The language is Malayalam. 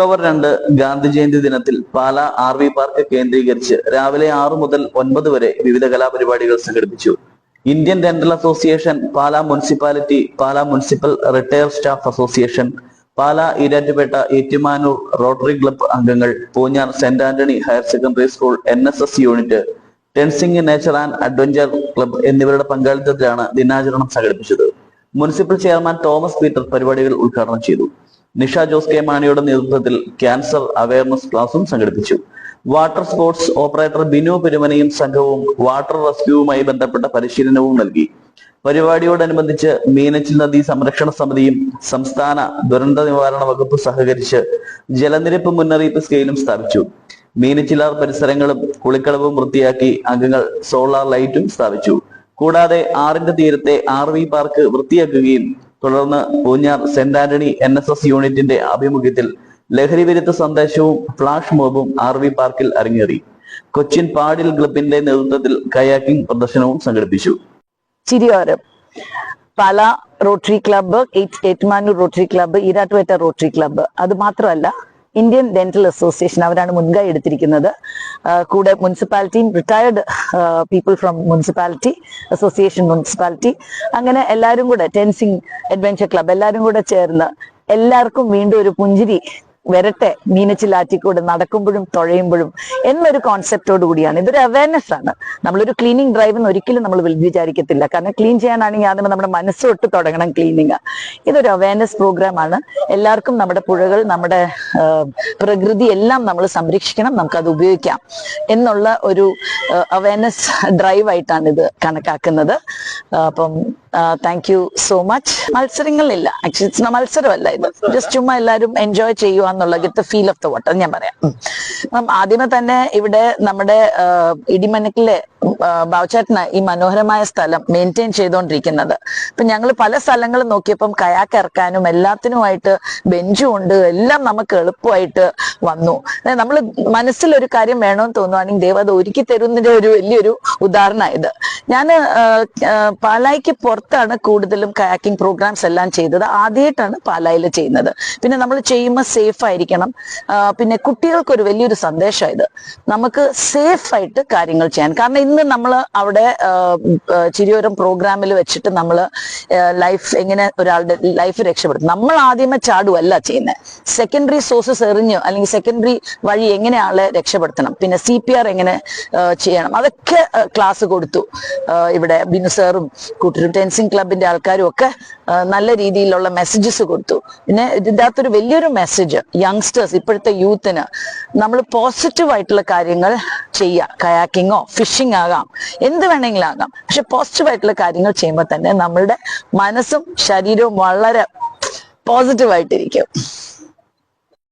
ഒക്ടോബർ രണ്ട് ഗാന്ധി ജയന്തി ദിനത്തിൽ പാലാ ആർ വി പാർക്ക് കേന്ദ്രീകരിച്ച് രാവിലെ ആറു മുതൽ ഒൻപത് വരെ വിവിധ കലാപരിപാടികൾ സംഘടിപ്പിച്ചു. Indian dental association Pala municipality Pala municipal retire staff association Pala Erattupetta Ettumanoor rotary club അംഗങ്ങൾ Poonjar saint Antony higher secondary school N S S unit Tenzing nature and adventure club എന്നിവരുടെ പങ്കാളിത്തത്തിലാണ് ദിനാചരണം സംഘടിപ്പിച്ചത്. മുനിസിപ്പൽ ചെയർമാൻ തോമസ് പീറ്റർ പരിപാടികൾ ഉദ്ഘാടനം ചെയ്തു. നിഷ ജോസ് കെ മാണിയുടെ നേതൃത്വത്തിൽ ക്യാൻസർ അവയർനെസ് ക്ലാസും സംഘടിപ്പിച്ചു. വാട്ടർ സ്പോർട്സ് ഓപ്പറേറ്റർ ബിനു പെരുമനയും സംഘവും വാട്ടർ റെസ്ക്യൂവുമായി ബന്ധപ്പെട്ട പരിശീലനവും നൽകി. പരിപാടിയോടനുബന്ധിച്ച് മീനച്ചിൽ നദി സംരക്ഷണ സമിതിയും സംസ്ഥാന ദുരന്ത നിവാരണ വകുപ്പ് സഹകരിച്ച് ജലനിരപ്പ് മുന്നറിയിപ്പ് സ്കെയിലും സ്ഥാപിച്ചു. മീനച്ചിലാർ പരിസരങ്ങളും കുളിക്കളവും വൃത്തിയാക്കി അംഗങ്ങൾ സോളാർ ലൈറ്റും സ്ഥാപിച്ചു. കൂടാതെ ആറിന്റെ തീരത്തെ ആർ വി പാർക്ക് വൃത്തിയാക്കുകയും തുടർന്ന് Poonjar saint Antony N S S യൂണിറ്റിന്റെ ആഭിമുഖ്യത്തിൽ ലഹരി വിരുദ്ധ സന്ദേശവും ഫ്ലാഷ് മോബും ആർ വി പാർക്കിൽ അരങ്ങേറി. കൊച്ചിൻ പാടിൽ ക്ലബിന്റെ നേതൃത്വത്തിൽ കയാക്കിംഗ് പ്രദർശനവും സംഘടിപ്പിച്ചു. ചിരിയോരം. പാല റോട്ടറി ക്ലബ്ബ് ഏറ്റ്- Ettumanoor rotary club Erattupetta rotary club. അത് മാത്രമല്ല ഇന്ത്യൻ ഡെന്റൽ അസോസിയേഷൻ അവരാണ് മുൻകൈ എടുത്തിരിക്കുന്നത്. കൂടെ മുനിസിപ്പാലിറ്റിയും retired people from municipality association municipality അങ്ങനെ എല്ലാവരും കൂടെ ടെൻസിങ് അഡ്വഞ്ചർ ക്ലബ് എല്ലാവരും കൂടെ ചേർന്ന് എല്ലാവർക്കും വീണ്ടും ഒരു പുഞ്ചിരി വരട്ടെ മീനച്ചിലാറ്റിക്കൂടെ നടക്കുമ്പോഴും തുഴയുമ്പോഴും എന്നൊരു കോൺസെപ്റ്റോട് കൂടിയാണ്. ഇതൊരു അവയർനെസ് ആണ്. നമ്മളൊരു ക്ലീനിങ് ഡ്രൈവ് എന്ന് ഒരിക്കലും നമ്മൾ വിചാരിക്കത്തില്ല. കാരണം ക്ലീൻ ചെയ്യാനാണെങ്കിൽ ആദ്യം നമ്മുടെ മനസ്സ് തൊട്ട് തുടങ്ങണം ക്ലീനിങ് ഇതൊരു അവയർനെസ് പ്രോഗ്രാം ആണ്. എല്ലാവർക്കും നമ്മുടെ പുഴകൾ നമ്മുടെ പ്രകൃതി എല്ലാം നമ്മൾ സംരക്ഷിക്കണം. നമുക്കത് ഉപയോഗിക്കാം എന്നുള്ള ഒരു അവയർനെസ് ഡ്രൈവായിട്ടാണ് ഇത് കണക്കാക്കുന്നത്. അപ്പം താങ്ക് യു സോ മച്ച് മത്സരങ്ങളില്ല ആക്ച്വലി മത്സരമല്ല ഇത്. ജസ്റ്റ് ചുമ്മാ എല്ലാവരും എൻജോയ് ചെയ്യുക എന്നുള്ള get the feel of the water ഞാൻ പറയാം. ആദ്യമേ തന്നെ ഇവിടെ നമ്മുടെ ഇടിമനക്കിലെ ബാവുചേട്ടന് ഈ മനോഹരമായ സ്ഥലം മെയിന്റെയിൻ ചെയ്തുകൊണ്ടിരിക്കുന്നത് ഇപ്പൊ ഞങ്ങൾ പല സ്ഥലങ്ങൾ നോക്കിയപ്പം കയാക്ക് ഇറക്കാനും എല്ലാത്തിനുമായിട്ട് ബെഞ്ചും ഉണ്ട്. എല്ലാം നമുക്ക് എളുപ്പമായിട്ട് വന്നു. നമ്മൾ മനസ്സിൽ ഒരു കാര്യം വേണമെന്ന് തോന്നുവാണെങ്കിൽ ദൈവം അത് ഒരുക്കി തരുന്നതിന്റെ ഒരു വലിയൊരു ഉദാഹരണമായത് ഞാൻ പാലായിക്ക് പുറത്താണ് കൂടുതലും കയാക്കിംഗ് പ്രോഗ്രാംസ് എല്ലാം ചെയ്തത്. ആദ്യമായിട്ടാണ് പാലായിൽ ചെയ്യുന്നത്. പിന്നെ നമ്മൾ ചെയ്യുമ്പോൾ സേഫ് ആയിരിക്കണം. പിന്നെ കുട്ടികൾക്ക് ഒരു വലിയൊരു സന്ദേശം ഇത്. നമുക്ക് സേഫ് ആയിട്ട് കാര്യങ്ങൾ ചെയ്യാൻ. കാരണം ഇന്ന് നമ്മൾ അവിടെ ചിരിയോരം പ്രോഗ്രാമിൽ വെച്ചിട്ട് നമ്മൾ ലൈഫ് എങ്ങനെ ഒരാളുടെ ലൈഫ് രക്ഷപ്പെടുത്തും. നമ്മൾ ആദ്യമേ ചാടുവല്ല ചെയ്യുന്നത് സെക്കൻഡറി സോഴ്സസ് എറിഞ്ഞ് അല്ലെങ്കിൽ സെക്കൻഡറി വഴി എങ്ങനെ ആളെ രക്ഷപ്പെടുത്തണം? പിന്നെ സി എങ്ങനെ ചെയ്യണം? അതൊക്കെ ക്ലാസ് കൊടുത്തു. ഇവിടെ ബിനു സാറും കൂട്ടരും ടെൻസിങ് ക്ലബിന്റെ ആൾക്കാരും ഒക്കെ നല്ല രീതിയിലുള്ള മെസ്സേജസ് കൊടുത്തു. പിന്നെ ഇതിന്റെ അകത്തൊരു വലിയൊരു മെസ്സേജ് യങ്സ്റ്റേഴ്സ് ഇപ്പോഴത്തെ യൂത്തിന് നമ്മൾ പോസിറ്റീവ് ആയിട്ടുള്ള കാര്യങ്ങൾ ചെയ്യുക കയാക്കിങ്ങോ ഫിഷിംഗ് ആകാം എന്ത് വേണമെങ്കിലും ആകാം. പക്ഷെ പോസിറ്റീവ് ആയിട്ടുള്ള കാര്യങ്ങൾ ചെയ്യുമ്പോൾ തന്നെ നമ്മളുടെ മനസ്സും ശരീരവും വളരെ പോസിറ്റീവ് ആയിട്ടിരിക്കും.